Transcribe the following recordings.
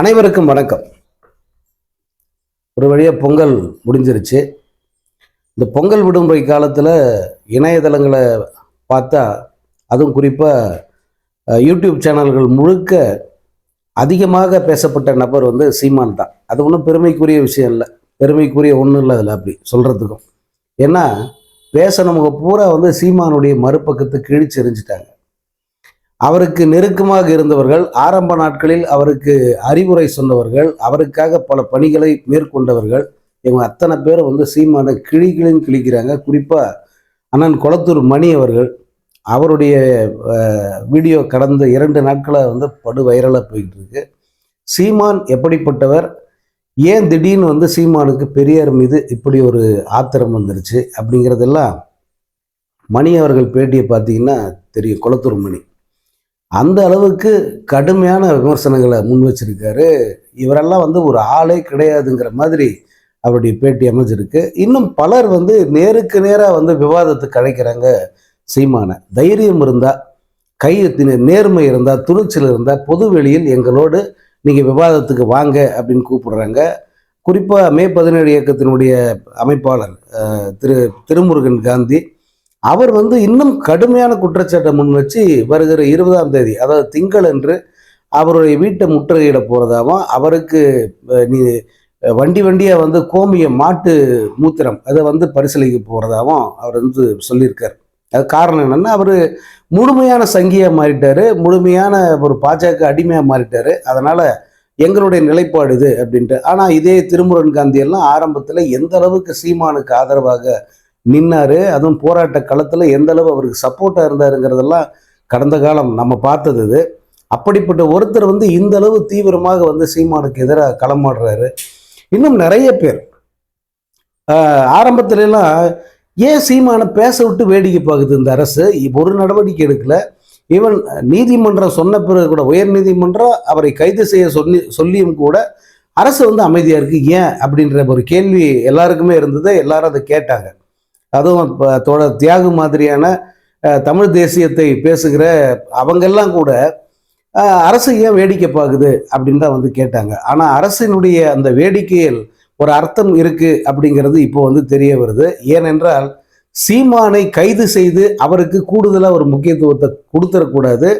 அனைவருக்கும் வணக்கம். ஒரு வழியாக பொங்கல் முடிஞ்சிருச்சு. இந்த பொங்கல் விடுமுறை காலத்தில் இணையதளங்களை பார்த்தா அதுவும் குறிப்பாக யூடியூப் சேனல்கள் முழுக்க அதிகமாக பேசப்பட்ட நபர் வந்து சீமான் தான். அது ஒன்றும் பெருமைக்குரிய விஷயம் இல்லை. பெருமைக்குரிய ஒன்றும் இல்லை அதில் அப்படி சொல்கிறதுக்கும் ஏன்னா பேசணவங்க பூரா வந்து சீமானுடைய மறுபக்கத்தை கிழிச்சு எரிஞ்சிட்டாங்க அவருக்கு நெருக்கமாக இருந்தவர்கள் ஆரம்ப நாட்களில் அவருக்கு அறிவுரை சொன்னவர்கள் அவருக்காக பல பணிகளை மேற்கொண்டவர்கள். இவங்க அத்தனை பேர் வந்து சீமான கிளி கிழிக்கிறாங்க. குறிப்பாக அண்ணன் குளத்தூர் மணி அவர்கள் அவருடைய வீடியோ கடந்த இரண்டு நாட்களாக வந்து படு வைரலாக போயிட்டு இருக்கு சீமான் எப்படிப்பட்டவர்? ஏன் திடீர்னு வந்து சீமானுக்கு பெரியார் மீது இப்படி ஒரு ஆத்திரம் வந்துருச்சு? அப்படிங்கிறதெல்லாம் மணி அவர்கள் பேட்டியை பார்த்தீங்கன்னா தெரியும் குளத்தூர் மணி. அந்த அளவுக்கு கடுமையான விமர்சனங்களை முன் வச்சிருக்காரு. இவரெல்லாம் வந்து ஒரு ஆளே கிடையாதுங்கிற மாதிரி அவருடைய பேட்டி அமைஞ்சிருக்கு. இன்னும் பலர் வந்து நேருக்கு நேராக வந்து விவாதத்துக்கு அழைக்கிறாங்க சீமான. தைரியம் இருந்தால் கை நேர்மை இருந்தால் துணிச்சல் இருந்தால் பொது வெளியில் எங்களோடு நீங்கள் விவாதத்துக்கு வாங்க அப்படின்னு கூப்பிடுறாங்க. குறிப்பாக மே பதினேழு இயக்கத்தினுடைய அமைப்பாளர் திரு திருமுருகன் காந்தி அவர் வந்து இன்னும் கடுமையான குற்றச்சாட்டை முன் வச்சு வருகிற இருபதாம் தேதி அதாவது திங்களன்று அவருடைய வீட்டை முற்றுகையிட போகிறதாவும் அவருக்கு நீ வண்டி வண்டியாக வந்து கோமிய மாட்டு மூத்திரம் அதை வந்து பரிசீலிக்க போகிறதாவும் அவர் வந்து சொல்லியிருக்கார். அது காரணம் என்னென்னா அவர் முழுமையான சங்கியாக மாறிட்டார் முழுமையான ஒரு பாஜக அடிமையாக மாறிட்டார். அதனால் எங்களுடைய நிலைப்பாடு இது அப்படின்ட்டு. ஆனால் இதே திருமுருகன் காந்தியெல்லாம் ஆரம்பத்தில் எந்த அளவுக்கு சீமானுக்கு ஆதரவாக நின்னாரு. அதுவும் போராட்ட களத்தில் எந்த அளவு அவருக்கு சப்போர்ட்டாக இருந்தாருங்கிறதெல்லாம் கடந்த காலம் நம்ம பார்த்தது இது. அப்படிப்பட்ட ஒருத்தர் வந்து இந்த அளவு தீவிரமாக வந்து சீமானுக்கு எதிராக களமாடுறாரு இன்னும் நிறைய பேர். ஆரம்பத்துலலாம் ஏன் சீமானை பேச விட்டு வேடிக்கை பார்க்குது இந்த அரசு? ஒரு நடவடிக்கை எடுக்கல. ஈவன் நீதிமன்றம் சொன்ன பிறகு கூட உயர் நீதிமன்றம் அவரை கைது செய்ய சொல்லி சொல்லியும் கூட அரசு வந்து அமைதியாக இருக்கு. ஏன்? அப்படின்ற ஒரு கேள்வி எல்லாருக்குமே இருந்தது. எல்லாரும் அதை கேட்டாங்க. அதுவும் இப்போ தோட தியாகு மாதிரியான தமிழ் தேசியத்தை பேசுகிற அவங்கெல்லாம் கூட அரசு ஏன் வேடிக்கை பார்க்குது அப்படின்னு தான் வந்து கேட்டாங்க. ஆனால் அரசினுடைய அந்த வேடிக்கையில் ஒரு அர்த்தம் இருக்குது அப்படிங்கிறது இப்போ வந்து தெரிய வருது. ஏனென்றால் சீமானை கைது செய்து அவருக்கு கூடுதலாக ஒரு முக்கியத்துவத்தை கொடுத்துடக்கூடாது.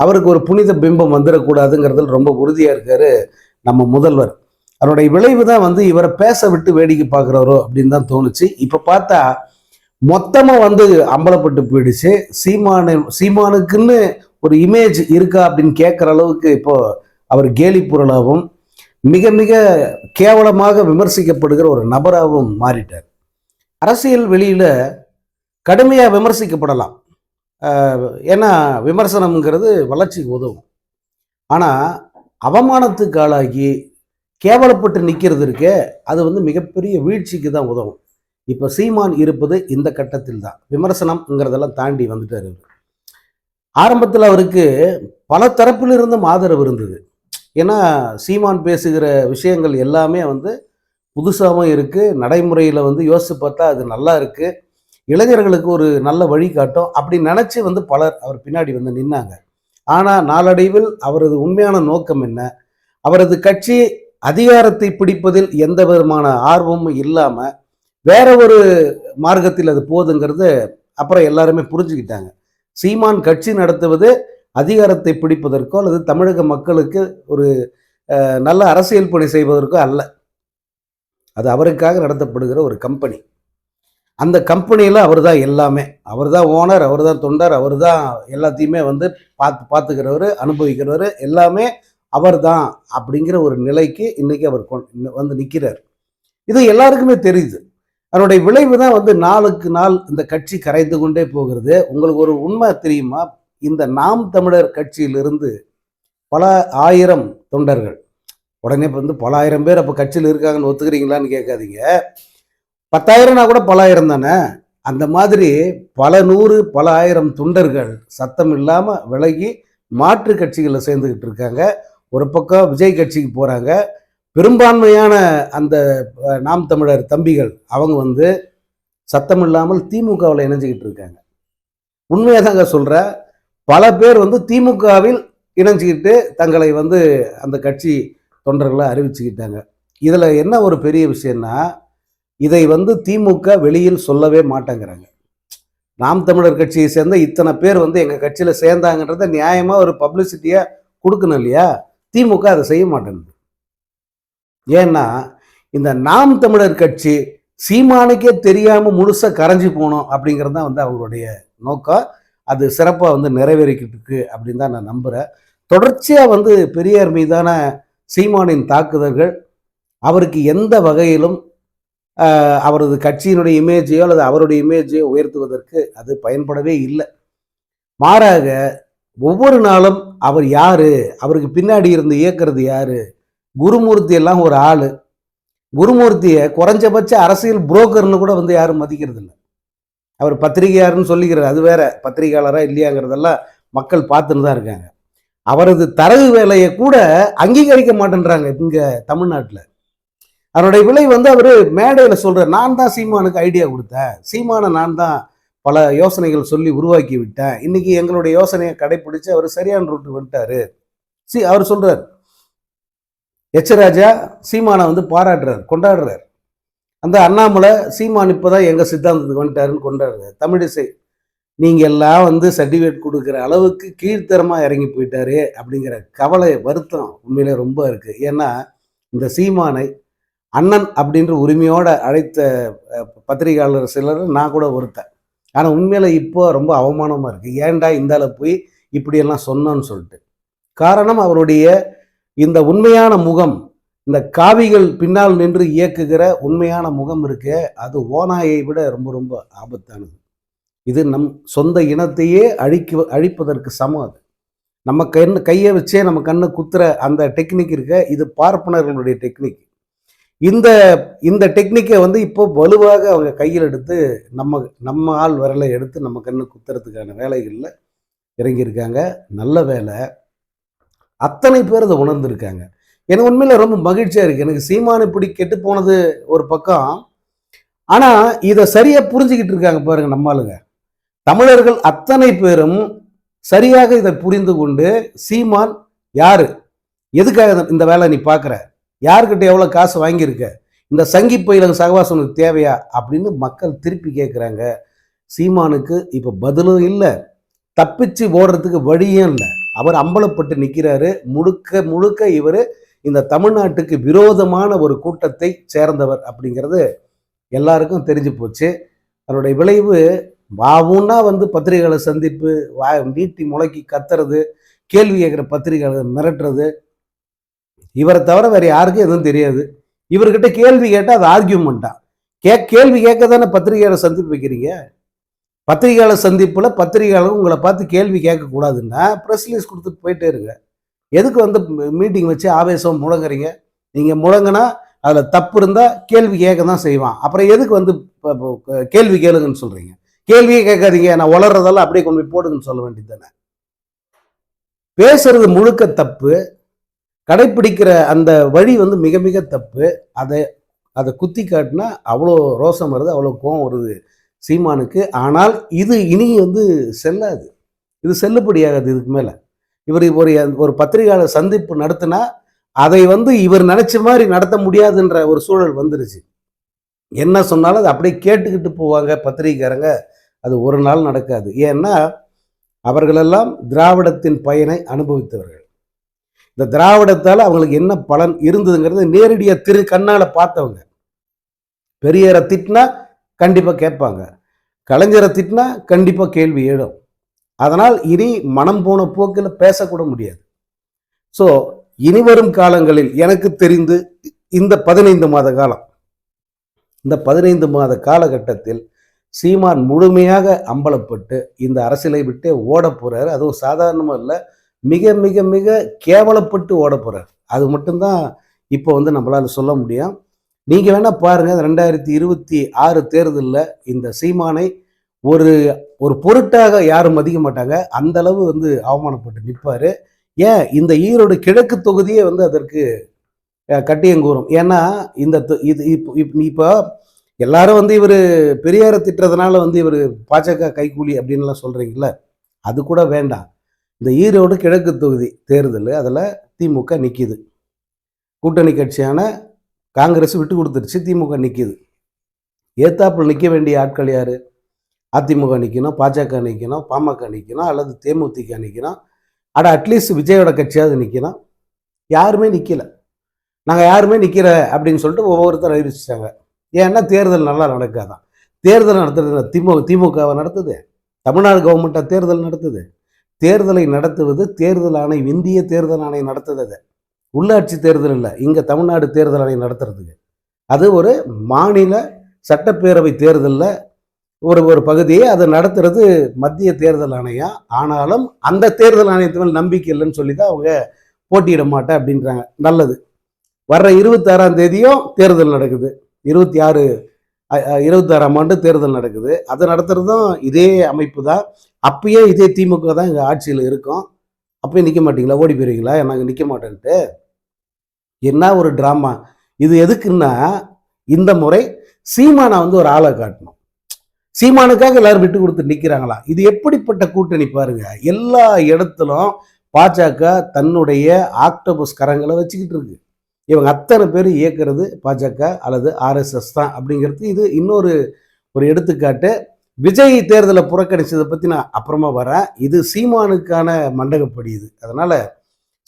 அவருக்கு ஒரு புனித பிம்பம் வந்துடக்கூடாதுங்கிறதுல ரொம்ப உறுதியாக இருக்காரு நம்ம முதல்வர். அவருடைய விளைவு தான் வந்து இவரை பேச விட்டு வேடிக்கை பார்க்குறாரோ அப்படின்னு தான் தோணுச்சு. இப்போ பார்த்தா மொத்தமாக வந்து அம்பலப்பட்டு போயிடுச்சு. சீமானு சீமானுக்குன்னு ஒரு இமேஜ் இருக்கா அப்படின்னு கேட்குற அளவுக்கு இப்போ அவர் கேலி பொருளாகவும் மிக மிக கேவலமாக விமர்சிக்கப்படுகிற ஒரு நபராகவும் மாறிட்டார். அரசியல் வெளியில் கடுமையாக விமர்சிக்கப்படலாம். ஏன்னா விமர்சனம்ங்கிறது வளர்ச்சிக்கு உதவும். ஆனால் அவமானத்துக்கு ஆளாகி கேவலப்பட்டு நிற்கிறது இருக்கே அது வந்து மிகப்பெரிய வீழ்ச்சிக்கு தான் உதவும். இப்போ சீமான் இருப்பது இந்த கட்டத்தில் தான் விமர்சனம்ங்கிறதெல்லாம் தாண்டி வந்துட்டார் இவர். ஆரம்பத்தில் அவருக்கு பல தரப்பிலிருந்தும் ஆதரவு இருந்தது. ஏன்னா சீமான் பேசுகிற விஷயங்கள் எல்லாமே வந்து புதுசாகவும் இருக்குது நடைமுறையில் வந்து யோசித்து பார்த்தா அது நல்லா இருக்குது இளைஞர்களுக்கு ஒரு நல்ல வழிகாட்டும் அப்படி நினச்சி வந்து பலர் அவர் பின்னாடி வந்து நின்னாங்க. ஆனால் நாளடைவில் அவரது உண்மையான நோக்கம் என்ன? அவரது கட்சி அதிகாரத்தை பிடிப்பதில் எந்த விதமான ஆர்வமும் இல்லாமல் வேற ஒரு மார்க்கத்தில் அது போகுதுங்கிறது அப்புறம் எல்லாருமே புரிஞ்சுக்கிட்டாங்க. சீமான் கட்சி நடத்துவது அதிகாரத்தை பிடிப்பதற்கோ அல்லது தமிழக மக்களுக்கு ஒரு நல்ல அரசியல் பணி செய்வதற்கோ அல்ல. அது அவருக்காக நடத்தப்படுகிற ஒரு கம்பெனி. அந்த கம்பெனியில் அவர் தான் எல்லாமே. அவர் தான் ஓனர் அவர் தான் தொண்டர் அவர் தான் எல்லாத்தையுமே வந்து பார்த்து பார்த்துக்கிறவர் அனுபவிக்கிறவர் எல்லாமே அவர் தான் அப்படிங்கிற ஒரு நிலைக்கு இன்றைக்கி அவர் கொண்டு- வந்து நிற்கிறார் இது எல்லாருக்குமே தெரியுது. அதனுடைய விளைவு தான் வந்து நாளுக்கு நாள் இந்த கட்சி கரைந்து கொண்டே போகிறது. உங்களுக்கு ஒரு உண்மை தெரியுமா? இந்த நாம் தமிழர் கட்சியிலிருந்து பல ஆயிரம் தொண்டர்கள் உடனே இப்போ வந்து பல ஆயிரம் பேர் அப்போ கட்சியில் இருக்காங்கன்னு ஒத்துக்கிறீங்களான்னு கேட்காதீங்க. பத்தாயிரம்னா கூட பல ஆயிரம் தானே? அந்த மாதிரி பல நூறு பல ஆயிரம் தொண்டர்கள் சத்தம் இல்லாமல் விலகி மாற்று கட்சிகளில் சேர்ந்துக்கிட்டு இருக்காங்க. ஒரு பக்கம் விஜய் கட்சிக்கு போகிறாங்க பெரும்பான்மையான அந்த நாம் தமிழர் தம்பிகள் அவங்க வந்து சத்தம் இல்லாமல் திமுகவில் இணைஞ்சிக்கிட்டு இருக்காங்க. உண்மையாக தாங்க சொல்கிற பல பேர் வந்து திமுகவில் இணைஞ்சிக்கிட்டு தங்களை வந்து அந்த கட்சி தொண்டர்களை அறிவிச்சுக்கிட்டாங்க. இதில் என்ன ஒரு பெரிய விஷயம்னா இதை வந்து திமுக வெளியில் சொல்லவே மாட்டேங்கிறாங்க. நாம் தமிழர் கட்சியை சேர்ந்த இத்தனை பேர் வந்து எங்கள் கட்சியில் சேர்ந்தாங்கன்றத நியாயமாக ஒரு பப்ளிசிட்டியாக கொடுக்கணும் இல்லையா? திமுக அதை செய்ய மாட்டேங்குது ஏன்னா இந்த நாம் தமிழர் கட்சி சீமானுக்கே தெரியாமல் முழுசாக கரைஞ்சி போகணும் அப்படிங்கிறது தான் வந்து அவங்களுடைய நோக்கம். அது சிறப்பாக வந்து நிறைவேறிக்கிட்டு இருக்கு அப்படின்னு தான் நான் நம்புகிறேன் தொடர்ச்சியாக வந்து பெரியார் மீதான சீமானின் தாக்குதல்கள் அவருக்கு எந்த வகையிலும் அவரது கட்சியினுடைய இமேஜையோ அல்லது அவருடைய இமேஜையோ உயர்த்துவதற்கு அது பயன்படவே இல்லை. மாறாக ஒவ்வொரு நாளும் அவர் யாரு? அவருக்கு பின்னாடி இருந்து இயக்கிறது யாரு? குருமூர்த்தி எல்லாம் ஒரு ஆள். குருமூர்த்தியை குறைஞ்சபட்ச அரசியல் புரோக்கர்னு கூட வந்து யாரும் மதிக்கிறது இல்லை அவர் பத்திரிகையாருன்னு சொல்லிக்கிறார். அது வேற பத்திரிகையாளராக இல்லையாங்கிறதெல்லாம் மக்கள் பார்த்துன்னு தான் இருக்காங்க. அவரது தரகு வேலையை கூட அங்கீகரிக்க மாட்டேன்றாங்க இங்கே தமிழ்நாட்டில். அவருடைய விலை வந்து அவர் மேடையில் சொல்கிறார் நான் தான் சீமானுக்கு ஐடியா கொடுத்தேன். சீமானை நான் தான் பல யோசனைகள் சொல்லி உருவாக்கி விட்டேன். இன்னைக்கு எங்களுடைய யோசனையை கடைப்பிடிச்சு அவர் சரியான ரூட்டு விட்டாரு சி அவர் சொல்கிறார் எச்சராஜா சீமானை வந்து பாராட்டுறார் கொண்டாடுறார். அந்த அண்ணாமலை சீமான் இப்போதான் எங்கள் சித்தாந்தத்துக்கு வந்துட்டாருன்னு கொண்டாடுறாரு. தமிழிசை நீங்கள் எல்லாம் வந்து சர்டிஃபிகேட் கொடுக்குற அளவுக்கு கீழ்த்தரமாக இறங்கி போயிட்டாரு அப்படிங்கிற கவலை வருத்தம் உண்மையிலே ரொம்ப இருக்குது ஏன்னா இந்த சீமானை அண்ணன் அப்படின்ற உரிமையோடு அழைத்த பத்திரிகையாளர் சிலர் நான் கூட ஒருத்தன். ஆனால் உண்மையில் இப்போ ரொம்ப அவமானமாக இருக்குது ஏன்டா இந்தால போய் இப்படியெல்லாம் சொன்னோன்னு சொல்லிட்டு. காரணம் அவருடைய இந்த உண்மையான முகம் இந்த காவிகள் பின்னால் நின்று இயக்குகிற உண்மையான முகம் இருக்கே அது ஓநாயை விட ரொம்ப ரொம்ப ஆபத்தானது. இது நம் சொந்த இனத்தையே அழிக்க அழிப்பதற்கு சமம் அது. நம்ம கண்ணு கையை வச்சே நம்ம கண்ணை குத்துற அந்த டெக்னிக் இருக்க இது பார்ப்பனர்களுடைய டெக்னிக். இந்த இந்த டெக்னிக்கை வந்து இப்போ வலுவாக அவங்க கையில் எடுத்து நம்ம நம்ம ஆள் விரலை எடுத்து நம்ம கண்ணு குத்துறதுக்கான வேலைகளில் இறங்கியிருக்காங்க. நல்ல வேலை. அத்தனை பேர் அதை உணர்ந்திருக்காங்க. எனக்கு உண்மையில் ரொம்ப மகிழ்ச்சியாக இருக்குது எனக்கு சீமானு இப்படி கெட்டு போனது ஒரு பக்கம். ஆனால் இதை சரியாக புரிஞ்சுக்கிட்டு இருக்காங்க பாருங்கள் நம்மளுங்க தமிழர்கள் அத்தனை பேரும் சரியாக இதை புரிந்து கொண்டு சீமான் யார்? எதுக்காக இந்த- இந்த வேலை நீ பார்க்குற யார்கிட்ட எவ்வளோ காசு வாங்கியிருக்க? இந்த சங்கி பயிலக சகவாசம் உனக்கு தேவையா? அப்படின்னு மக்கள் திருப்பி கேட்குறாங்க சீமானுக்கு இப்போ பதிலும் இல்லை. தப்பிச்சு ஓடுறதுக்கு வழியும் இல்லை. அவர் அம்பலப்பட்டு நிற்கிறாரு முழுக்க முழுக்க இவர் இந்த தமிழ்நாட்டுக்கு விரோதமான ஒரு கூட்டத்தை சேர்ந்தவர் அப்படிங்கிறது எல்லாருக்கும் தெரிஞ்சு போச்சு. அதனுடைய விளைவு வாவுன்னா வந்து பத்திரிகைகளை சந்திப்பு வா நீட்டி முளைக்கி கத்துறது கேள்வி கேட்குற பத்திரிகைகளை மிரட்டுறது. இவரை தவிர வேற யாருக்கும் எதுவும் தெரியாது. இவர்கிட்ட கேள்வி கேட்டால் அது ஆர்கியூமெண்ட்டா கே கேள்வி கேட்க தானே பத்திரிகையாளர் சந்திப்பு வைக்கிறீங்க? பத்திரிகையாளர் சந்திப்பில் பத்திரிகையாளர் உங்களை பார்த்து கேள்வி கேட்கக்கூடாதுன்னா ப்ரெஸ் ரிலீஸ் கொடுத்துட்டு போயிட்டே இருங்க. எதுக்கு வந்து மீட்டிங் வச்சு ஆவேசம் முழங்குறீங்க? நீங்கள் முழங்கினா அதில் தப்பு இருந்தால் கேள்வி கேட்க தான் செய்வான். அப்புறம் எதுக்கு வந்து கேள்வி கேளுங்கன்னு சொல்கிறீங்க கேள்வியே கேட்காதீங்க. நான் வளர்றதெல்லாம் அப்படியே கொண்டு போய் போடுங்கன்னு சொல்ல வேண்டியது தானே பேசுறது முழுக்க தப்பு. கடைப்பிடிக்கிற அந்த வழி வந்து மிக மிக தப்பு. அதை அதை குத்தி காட்டினா அவ்வளோ ரோசம் வருது அவ்வளோ கோவம் வருது. சீமானுக்கு ஆனால் இது இனி வந்து செல்லாது. இது செல்லுபடியாகாது இதுக்கு மேலே. இவர் ஒரு ஒரு பத்திரிகையாளர் சந்திப்பு நடத்தினா அதை வந்து இவர் நினைச்ச மாதிரி நடத்த முடியாதுன்ற ஒரு சூழல் வந்துருச்சு. என்ன சொன்னாலும் அதை அப்படியே கேட்டுக்கிட்டு போவாங்க பத்திரிகைக்காரங்க. அது ஒரு நாள் நடக்காது. ஏன்னா அவர்களெல்லாம் திராவிடத்தின் பயனை அனுபவித்தவர்கள். இந்த திராவிடத்தால் அவங்களுக்கு என்ன பலன் இருந்ததுங்கிறது நேரடியாக திரு கண்ணால் பார்த்தவங்க. பெரியாரை திட்டினா கண்டிப்பாக கேட்பாங்க. கலைஞரை திட்டினா கண்டிப்பாக கேள்வி எழும். அதனால் இனி மனம் போன போக்கில் பேசக்கூட முடியாது. ஸோ இனி வரும் காலங்களில் எனக்கு தெரிந்து இந்த பதினைந்து மாத காலம் இந்த பதினைந்து மாத காலகட்டத்தில் சீமான் முழுமையாக அம்பலப்பட்டு இந்த அரசியலை விட்டே ஓட போகிறார் அதுவும் சாதாரணமாக இல்லை மிக மிக மிக கேவலப்பட்டு ஓட போகிறார் அது மட்டும்தான் இப்போ வந்து நம்மளால் சொல்ல முடியும். நீங்கள் வேணால் பாருங்கள் ரெண்டாயிரத்தி இருபத்தி ஆறு தேர்தலில் இந்த சீமானை ஒரு ஒரு பொருட்டாக யாரும் மதிக்க மாட்டாங்க. அந்த அளவு வந்து அவமானப்பட்டு நிற்பாரு ஏன்? இந்த ஈரோடு கிழக்கு தொகுதியே வந்து அதற்கு கட்டியங்கூறும் ஏன்னா இந்த தொ- இது இப்போ இப்போ இப்போ எல்லாரும் வந்து இவர் பெரியாரை திட்டுறதுனால வந்து இவர் பாஜக கைக்கூலி அப்படின்லாம் சொல்கிறீங்கள அது கூட வேண்டாம். இந்த ஈரோடு கிழக்கு தொகுதி தேர்தல் அதில் திமுக நிற்கிது கூட்டணி கட்சியான காங்கிரஸ் விட்டு கொடுத்துருச்சு திமுக நிற்கிது ஏத்தாப்புல நிற்க வேண்டிய ஆட்கள் யார்? அதிமுக நிற்கணும் பாஜக நிற்கணும் பாமக நிற்கணும் அல்லது தேமுதிக நிற்கணும் அட அட்லீஸ்ட் விஜயோட கட்சியாவது நிற்கணும் யாருமே நிற்கலை நாங்கள் யாருமே நிற்கிற அப்படின்னு சொல்லிட்டு ஒவ்வொருத்தர் அறிவிச்சிட்டாங்க. ஏன்னா தேர்தல் நல்லா நடக்காதான் தேர்தல் நடத்துறது திமுக திமுகவை நடத்துது. தமிழ்நாடு கவர்மெண்ட்டாக தேர்தல் நடத்துது. தேர்தலை நடத்துவது தேர்தல் ஆணையம் இந்திய தேர்தல் ஆணையம் நடத்துது அதை உள்ளாட்சி தேர்தல் இல்லை. இங்கே தமிழ்நாடு தேர்தல் ஆணையம் நடத்துறதுக்கு. அது ஒரு மாநில சட்டப்பேரவை தேர்தலில் ஒரு ஒரு பகுதியை அதை நடத்துறது மத்திய தேர்தல் ஆணையம் ஆனாலும் அந்த தேர்தல் ஆணையத்து மேல் நம்பிக்கை இல்லைன்னு சொல்லி தான் அவங்க போட்டியிட மாட்டேன் அப்படின்றாங்க. நல்லது. வர்ற இருபத்தாறாம் தேதியும் தேர்தல் நடக்குது. இருபத்தி ஆறு இருபத்தாறாம் ஆண்டு தேர்தல் நடக்குது. அதை நடத்துறதும் இதே அமைப்பு தான். அப்பயே இதே திமுக தான் இங்கே ஆட்சியில் இருக்கும். அப்பயும் நிற்க மாட்டீங்களா? ஓடி போயிருவீங்களா? நாங்கள் நிற்க மாட்டேன்ட்டு. என்ன ஒரு ட்ராமா இது எதுக்குன்னா இந்த முறை சீமானை வந்து ஒரு ஆளை காட்டணும். சீமானுக்காக எல்லாரும் விட்டு கொடுத்து நிற்கிறாங்களா இது எப்படிப்பட்ட கூட்டணி பாருங்க. எல்லா இடத்துலும் பாஜக தன்னுடைய ஆக்டோபஸ் கரங்களை வச்சுக்கிட்டு இருக்கு. இவங்க அத்தனை பேர் இயக்குறது பாஜக அல்லது ஆர்எஸ்எஸ் தான் அப்படிங்கிறது இது இன்னொரு ஒரு எடுத்துக்காட்டு. விஜய் தேர்தலை புறக்கணிச்சதை பற்றி நான் அப்புறமா வரேன். இது சீமானுக்கான மண்டகப்படி இது. அதனால்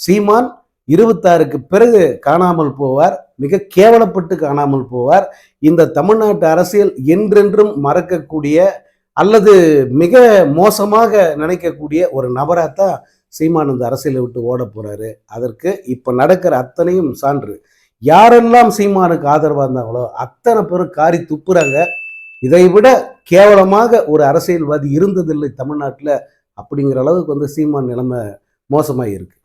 சீமான் இருபத்தாறுக்கு பிறகு காணாமல் போவார் மிக கேவலப்பட்டு காணாமல் போவார். இந்த தமிழ்நாட்டு அரசியல் என்றென்றும் மறக்கக்கூடிய அல்லது மிக மோசமாக நினைக்கக்கூடிய ஒரு நபராத்தான் சீமான் இந்த அரசியலை விட்டு ஓட போறாரு. அதற்கு இப்ப நடக்கிற அத்தனையும் சான்று. யாரெல்லாம் சீமானுக்கு ஆதரவா இருந்தாங்களோ அத்தனை பேரும் காரி துப்புறாங்க. இதை விட கேவலமாக ஒரு அரசியல்வாதி இருந்ததில்லை தமிழ்நாட்டில் அப்படிங்கிற அளவுக்கு வந்து சீமான் நிலைமை மோசமாக இருக்குது